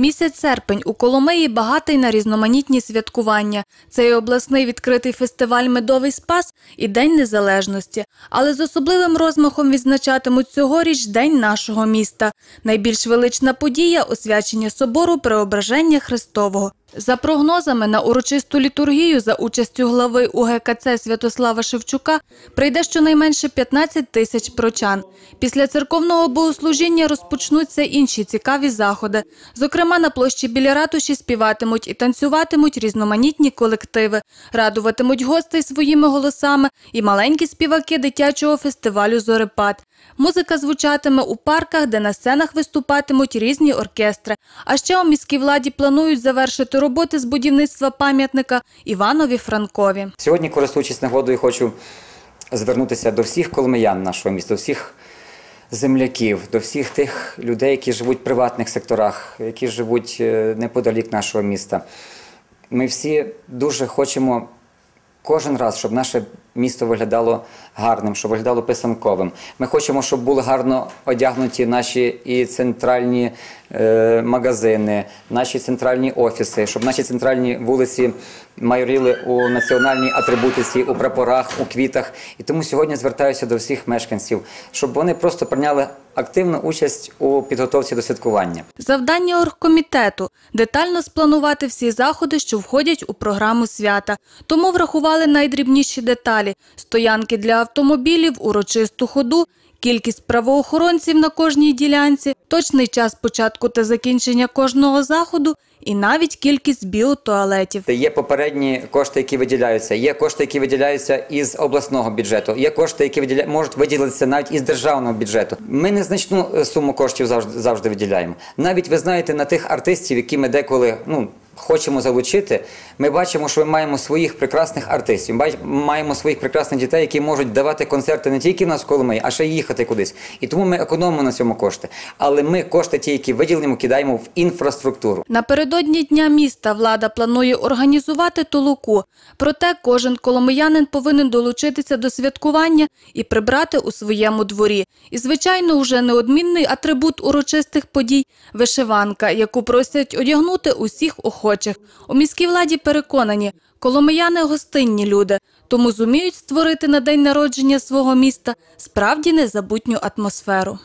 Місяць серпень у Коломиї багатий на різноманітні святкування. Це і обласний відкритий фестиваль Медовий спас і День Незалежності. Але з особливим розмахом відзначатимуть цьогоріч День нашого міста. Найбільш велична подія освячення собору Преображення Христового. За прогнозами на урочисту літургію за участю глави УГКЦ Святослава Шевчука прийде щонайменше 15 тисяч прочан. Після церковного богослужіння розпочнуться інші цікаві заходи. Зокрема, на площі біля ратуші співатимуть і танцюватимуть різноманітні колективи, радуватимуть гостей своїми голосами і маленькі співаки дитячого фестивалю Зорепад. Музика звучатиме у парках, де на сценах виступатимуть різні оркестри. А ще у міській владі планують завершити роботи з будівництва пам'ятника Іванові Франкові. Сьогодні, користуючись нагодою, хочу звернутися до всіх коломиян нашого міста, всіх земляків, до всіх тих людей, які живуть в приватних секторах, які живуть е, неподалік нашого міста. Ми всі дуже хочемо кожен раз, щоб наше місто виглядало гарним, щоб виглядало писанковим. Ми хочемо, щоб були гарно одягнуті наші і центральні е, магазини, наші центральні офіси, щоб наші центральні вулиці майоріли у національній атрибутиці, у прапорах, у квітах. І тому сьогодні звертаюся до всіх мешканців, щоб вони просто прийняли активну участь у підготовці до святкування. Завдання оргкомітету – детально спланувати всі заходи, що входять у програму свята. Тому врахували найдрібніші деталі – стоянки для автомобілів, урочисту ходу, кількість правоохоронців на кожній ділянці, точний час початку та закінчення кожного заходу і навіть кількість біотуалетів. Є попередні кошти, які виділяються. Є кошти, які виділяються із обласного бюджету. Є кошти, які виділя... можуть виділитися навіть із державного бюджету. Ми незначну суму коштів завжди завжди виділяємо. Навіть ви знаєте на тих артистів, які ми деколи ну. Хочемо залучити, ми бачимо, що ми маємо своїх прекрасних артистів, бач- маємо своїх прекрасних дітей, які можуть давати концерти не тільки в нас в Коломиї, а ще й їхати кудись. І тому ми економимо на цьому кошти. Але ми кошти, ті, які виділимо, кидаємо в інфраструктуру. Напередодні Дня міста влада планує організувати толоку. Проте кожен коломиянин повинен долучитися до святкування і прибрати у своєму дворі. І, звичайно, уже неодмінний атрибут урочистих подій – вишиванка, яку просять одягнути усіх охочих. У міській владі переконані, коломияни – гостинні люди, тому зуміють створити на день народження свого міста справді незабутню атмосферу.